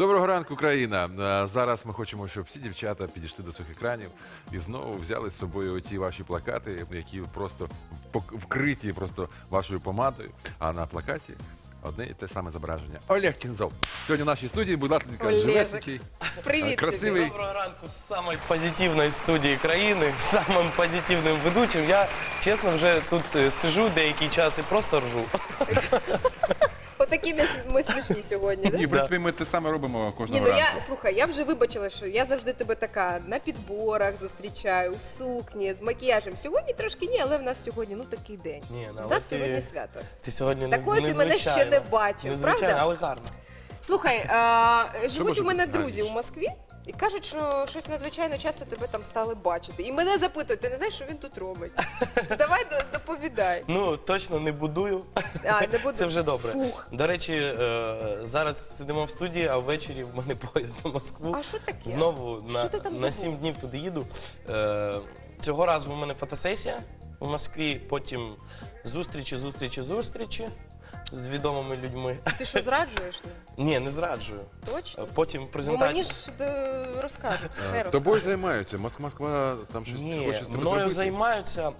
Доброго ранку, країна. Е, Зараз ми хочемо, щоб всі дівчата підійшли до своїх екранів і знову взяли з собою ті ваші плакати, які просто пок- вкриті просто вашою помадою. А на плакаті одне і те саме зображення. Олег Кінзов. Сьогодні в нашій студії, будь ласка, живесенький, Привіт, красивий. Доброго ранку з самої позитивної студії країни, з самим позитивним ведучим. Я чесно вже тут е, сижу деякий час і просто ржу. Отакі ми, ми смішні сьогодні, да? Ні, в принципі, ми те саме робимо Ні, кожного ну ранку. я слухай, я вже вибачила, що я завжди тебе така на підборах зустрічаю, в сукні, з макіяжем. Сьогодні трошки ні, але в нас сьогодні ну такий день. Ні, ну, У але нас ти- сьогодні свято. Ти сьогодні не Такої ти мене ще не бачив, правда? але гарно. Слухай, а, живуть може у мене бути друзі у? Москві і кажуть, що щось надзвичайно часто тебе там стали бачити. І мене запитують, ти не знаєш, що він тут робить? Давай до- доповідай. Ну, точно не будую. А, не буду. Це вже добре. Фух. До речі, е, зараз сидимо в студії, а ввечері в мене поїзд на Москву. А що таке? Знову Що ти на, там на забув? 7 днів туди їду. Е, цього разу у мене фотосесія в Москві, потім зустрічі, зустрічі, зустрічі з відомими людьми. Ти що зраджуєш? не? Ні, не зраджую. Точно? Потім Бо мені презентація. ж е, розкажуть, все Е, розкажуть. Тобою займаються. Моск- Москва там щось Ні, хоче з тобою мною зробити. займаються, м,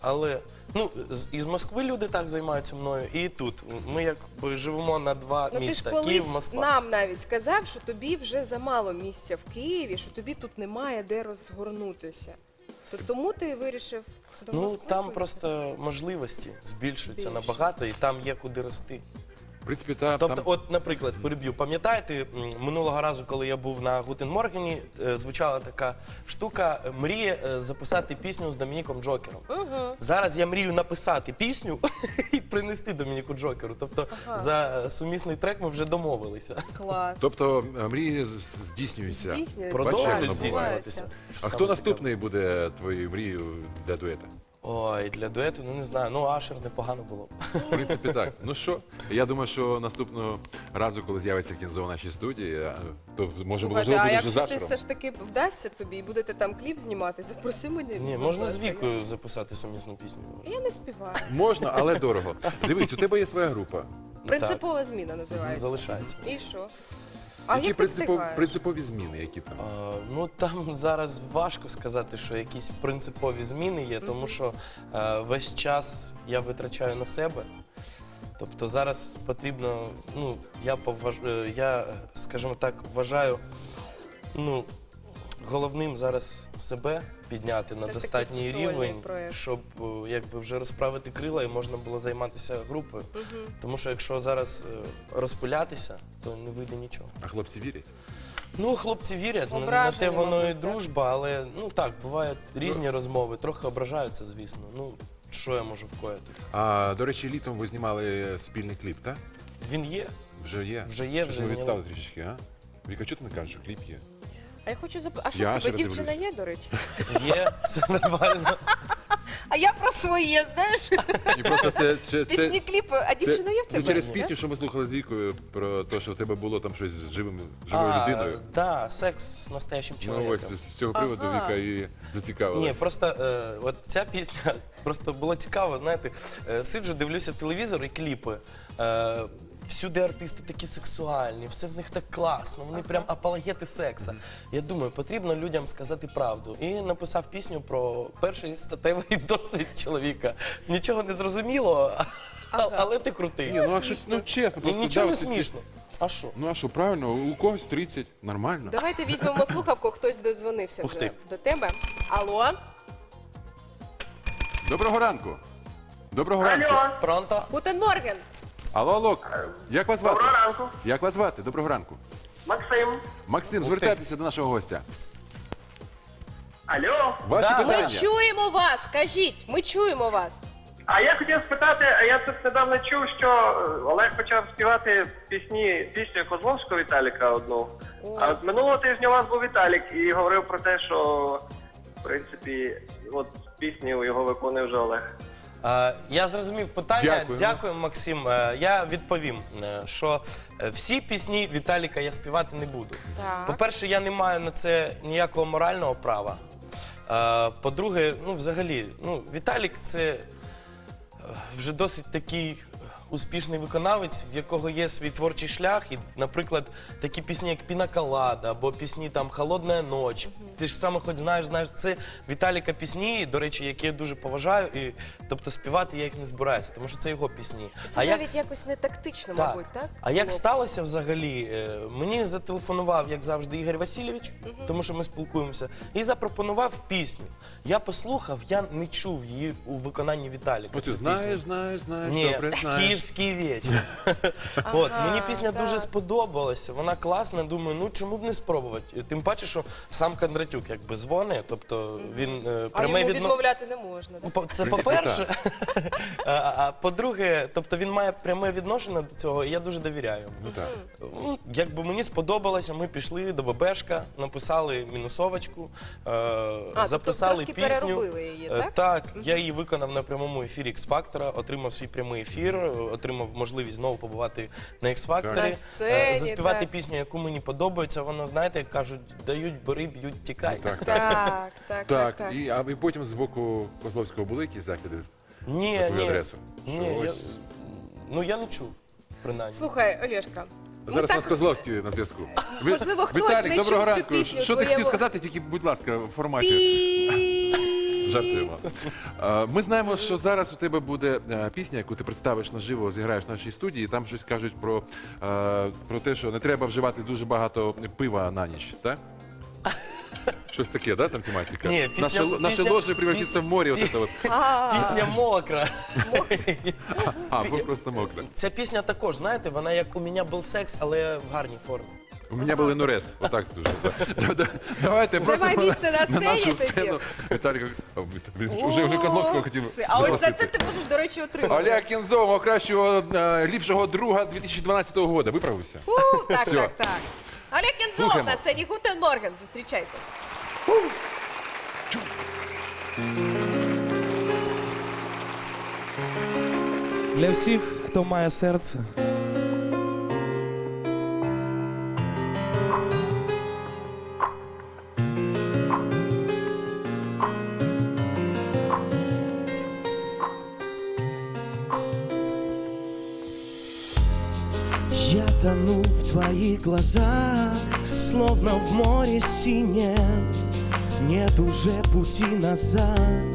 але ну, з- із Москви люди так займаються мною, і тут. Ми якби живемо на два Ну ти ж міста. колись Київ, Москва. нам навіть сказав, що тобі вже замало місця в Києві, що тобі тут немає де розгорнутися. То тому ти вирішив до Ну Москви там поїхати? просто можливості збільшуються Більше. набагато, і там є куди рости. В принципі, та, Тобто, там... от, наприклад, переб'ю, пам'ятаєте, м, минулого разу, коли я був на Гутенморгені, е, звучала така штука е, мрія е, записати пісню з Домініком Джокером. Угу. Зараз я мрію написати пісню і принести Домініку Джокеру. Тобто Ага. за е, сумісний трек ми вже домовилися. Клас. Тобто е, мрії з- з- здійснюються. Здійснюється. Продовжують здійснюватися. А хто наступний буде твоєю мрією для дуета? Ой, для дуету, ну не знаю. Ну, Ашер непогано було. б. В принципі, так. Ну що, я думаю, що наступного разу, коли з'явиться кінзо в нашій студії, е, то може Слухайте, можливо а буде вже якщо ти завтра. все ж таки вдасться тобі і будете там кліп знімати, запроси мене. Ні, будь можна ласка. з вікою записати сумісну пісню. Я не співаю. Можна, але дорого. Дивись, у тебе є своя група. Принципова зміна Так, називається. залишається. І що? А які як ти принципо- встигаєш? принципові зміни, які там? А, ну там зараз важко сказати, що якісь принципові зміни є, тому що е, весь час я витрачаю на себе. Тобто зараз потрібно, ну я поваж... е, я, скажімо так, вважаю, ну головним зараз себе підняти на достатній рівень, проект. щоб е, якби вже розправити крила і можна було займатися групою. Тому що якщо зараз е, розпилятися, то не вийде нічого. А хлопці вірять? Ну, хлопці вірять, на- на Ображені, те воно і мабуть, так? дружба, але ну так, бувають різні розмови, трохи ображаються, звісно. Ну, що я можу вкоїти? А до речі, літом ви знімали спільний кліп, так? Він є, Вже є. вже є, Щось вже ми зняли. відстали трішечки, а? Віка, чого ти не кажеш, що кліп є? А я хочу зап... А що Я в тебе ще дівчина дивлюсь. є, до речі? Є, все нормально. А я про своє, знаєш? І просто це, це, Пісні, кліпи. А це, дівчина є в це тебе? через пісню, що ми слухали з Вікою, про те, що у тебе було там щось з живим, живою А, людиною. Да, секс з настоящим Ну чоловіком. ось з цього приводу Ага. Віка і зацікавилася. Ні, просто е, от ця пісня просто було цікаво, знаєте, е, сиджу, дивлюся телевізор і кліпи. Е, всюди артисти такі сексуальні, все в них так класно, вони прям апологети секса. Я думаю, потрібно людям сказати правду. І написав пісню про перший статевий досвід чоловіка. Нічого не зрозуміло, а- але ти крутий. Ні, ну а щось ну чесно, І просто нічого да, не смішно. А що? Ну а що, правильно, у когось 30, нормально. Давайте візьмемо слухавку, хтось додзвонився Ух вже ти. до тебе. Алло? Доброго ранку. Доброго ранку. Алло, Пронто? Гутен Морген. Алло, алло. Як вас звати? доброго ранку. Як вас звати? Доброго ранку. Максим. Максим, звертайтеся до нашого гостя. Алло. Ваші Да. Ми чуємо вас, кажіть, ми чуємо вас. А я хотів спитати, а я тут недавно чув, що е, Олег почав співати пісні пісню Козловського Віталіка одну. О. А от минулого тижня у вас був Віталік і говорив про те, що в принципі, от пісню його виконує вже Олег. Е, Я зрозумів питання. Дякую. Дякую, Максим. Е, Я відповім, е, що е, всі пісні Віталіка я співати не буду. Так. По-перше, я не маю на це ніякого морального права. Е, По-друге, ну, взагалі, ну, Віталік це е, вже досить такий успішний виконавець, в якого є свій творчий шлях, і, наприклад, такі пісні, як Пінакалада, або пісні там Холодна ніч. Ти ж саме хоч знаєш, знаєш, це Віталіка пісні, до речі, які я дуже поважаю, і тобто співати я їх не збираюся, тому що це його пісні. Це навіть якось не тактично, Так. мабуть, так? А як було сталося взагалі? Е, Мені зателефонував, як завжди, Ігор Васильович, тому що ми спілкуємося, і запропонував пісню. Я послухав, я не чув її у виконанні Віталіка. Оцю знаєш, знаєш, знаєш, добре знаєш. Київський вечір. От мені пісня дуже сподобалася. Вона класна. Думаю, ну чому б не спробувати? Тим паче, що сам Кондратюк якби дзвонить, тобто він е, А пряме йому відно... відмовляти не можна. Ну, так? по- Це по-перше. А, а по-друге, тобто він має пряме відношення до цього, і я дуже довіряю. йому. Ну так. Ну, якби мені сподобалося, ми пішли до ББшка, написали мінусовочку, е, А, записали тобто трошки пісню. переробили її, Е, так? Так, я її виконав на прямому ефірі X-Factor, отримав свій прямий ефір, е, отримав можливість знову побувати на X-Factor, е, заспівати так. пісню, яку мені подобається. Воно, знаєте, як кажуть, дають, бери, б'ють, тікай. Так, так. Так, так, так, Так, і, а і потім з боку Козловського були якісь закиди Ні, на твою ні. адресу? Що Ні, я, ось ну я не чув, принаймні. Слухай, Олєшка. ми Зараз у так- нас Козловський на зв'язку. Ви- Можливо, хтось Віталік, не чув доброго цю ранку. пісню Що ти хотів сказати, тільки, будь ласка, в форматі. Пі- Жартуємо. Е, Ми знаємо, що зараз у тебе буде е, пісня, яку ти представиш наживо, зіграєш в нашій студії. Там щось кажуть про, е, про те, що не треба вживати дуже багато пива на ніч, так? Щось таке, да, там тематика? Ні, пісня- наше, л- наше пісня- ложе превратиться в море. От це от. Пісня мокра. А, ви просто мокре. Ця пісня також, знаєте, вона як у мене був секс, але в гарній формі. У мене були нурез. Отак дуже. да. Да- Давайте місце на сцені нашу тоді. сцену. Віталій, а, вже, вже Козловського хотів. все. А ось за запросити. це ти можеш, до речі, отримати. Олег Кінзов, мого кращого е, ліпшого друга 2012 року. Виправився? У, Так, Все. так, так. Олег Слухаємо. на сцені Гутен Морген. Зустрічайте. Для всіх, хто має серце. Я тону в твоих глазах, словно в море синем. Нет уже пути назад,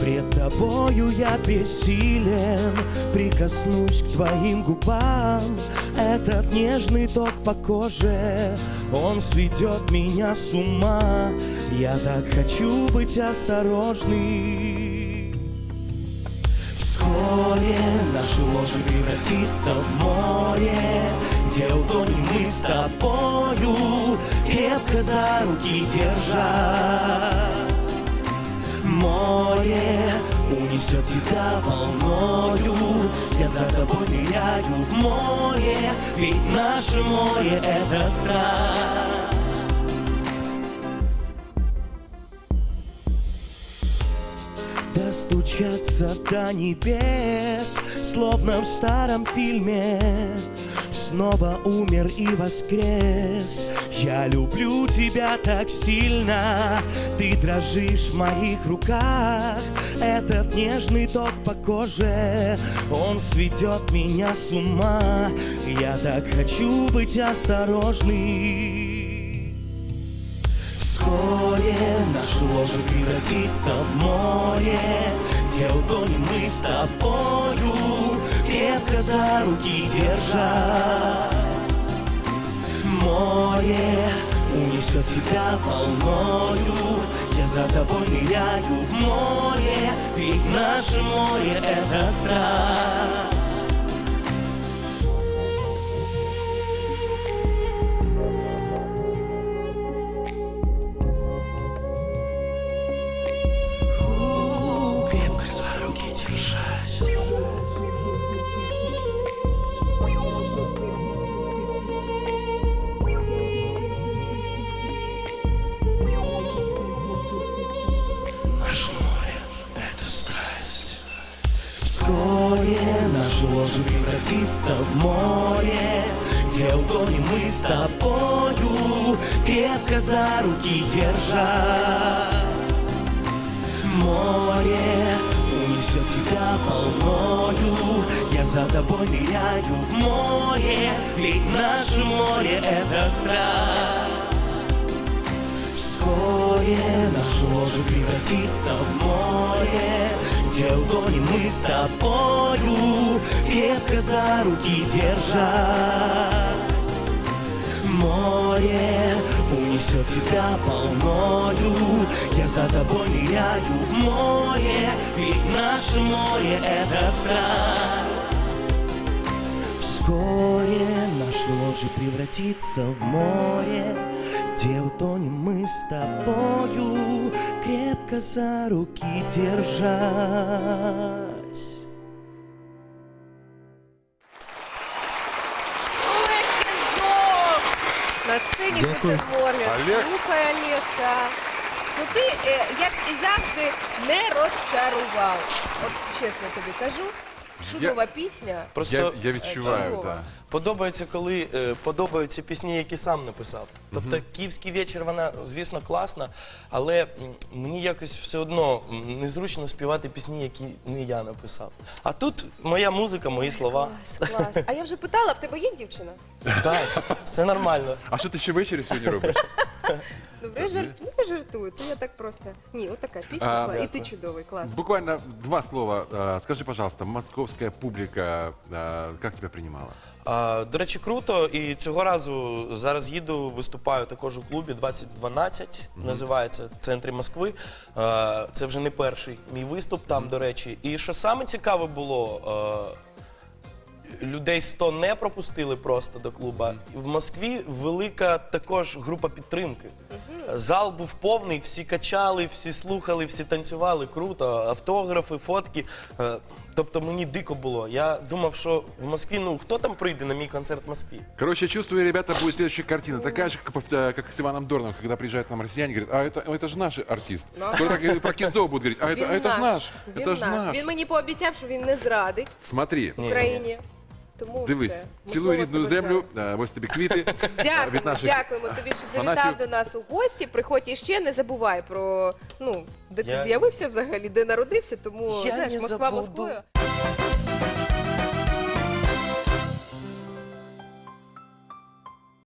пред тобою я бессилен. Прикоснусь к твоим губам, этот нежный ток по коже, он сведет меня с ума. Я так хочу быть осторожным. Вскоре наше ложе превратится в море, Где утонем мы с тобою, крепко за руки держась. Море унесет тебя волною, Я за тобой ныряю в море, Ведь наше море — это страсть. Достучаться до небес, словно в старом фильме. Снова умер и воскрес. Я люблю тебя так сильно. Ты дрожишь в моих руках. Этот нежный ток по коже Он сведет меня с ума. Я так хочу быть осторожным Наше ложе превратится в море, Где утонем мы с тобою, крепко за руки держась. Море унесет тебя волною, Я за тобой ныряю в море, Ведь наше море — это страсть. Превратится в море, Где утонем мы с тобою, крепко за руки держась. Море унесет тебя волною, Я за тобой ныряю в море Ведь наше море это страсть Вскоре наше ложе превратится в море Утонем мы с тобою Крепко за руки держась. Море унесет тебя волною Я за тобой ныряю в море Ведь наше море это страсть. Вскоре наше ложе превратится в море Где утонем мы с тобою Крепко за руки держась Олег На сцені Дякую. Петербурга. Олег. Слухай, Олешка. Ну ти, е, як і завжди, не розчарував. От чесно тобі кажу. Чудова пісня. Просто Я, я відчуваю, чудово. так. Подобається, коли е, подобаються пісні, які сам написав. Тобто київський вечір, вона, звісно, класна, але м, мені якось все одно м, незручно співати пісні, які не я написав. А тут моя музика, мої слова. Клас, клас. А я вже питала, в тебе є дівчина? Так, все нормально. А що ти ще ввечері сьогодні робиш? Добре, я жарт... ну, я жартую, то я так просто. Ні, от така пісня, А, була, і ти дякую. чудовий, клас. Буквально два слова. Скажи, пожалуйста, московская публика а, как тебя принимала? А, до речі, круто. І цього разу зараз їду, виступаю також у клубі 2012, називається в центрі Москви. А, це вже не перший мій виступ там, до речі. І що саме цікаве було. а, Людей 100 не пропустили просто до клуба. В Москві велика також група підтримки. Зал був повний, всі качали, всі слухали, всі танцювали. Круто, автографи, фотки. Е, Тобто мені дико було. Я думав, що в Москві, ну хто там прийде на мій концерт в Москві? Короче, чувствую, ребята, будет следующая картина. Такая же, как, э, как с Иваном Дорном, когда приезжают нам россияне, говорят, а это, это же наш артист. Ну. Кто так и про Кензова будет говорить, а это, а это же наш. Він Это же наш. наш. Він мені пообіцяв, що він не зрадить Смотри, Ні, ні, ні. Україні. Тому дивись, все. Ми слово рідну землю, взяли. е, ось тобі квіти. е, від Дякуємо, наших дякуємо тобі, що завітав фанатів. до нас у гості. Приходь іще, не забувай про ну, де ти Я- з'явився взагалі, де народився, тому Я знаєш, не Москва забуду. Москвою.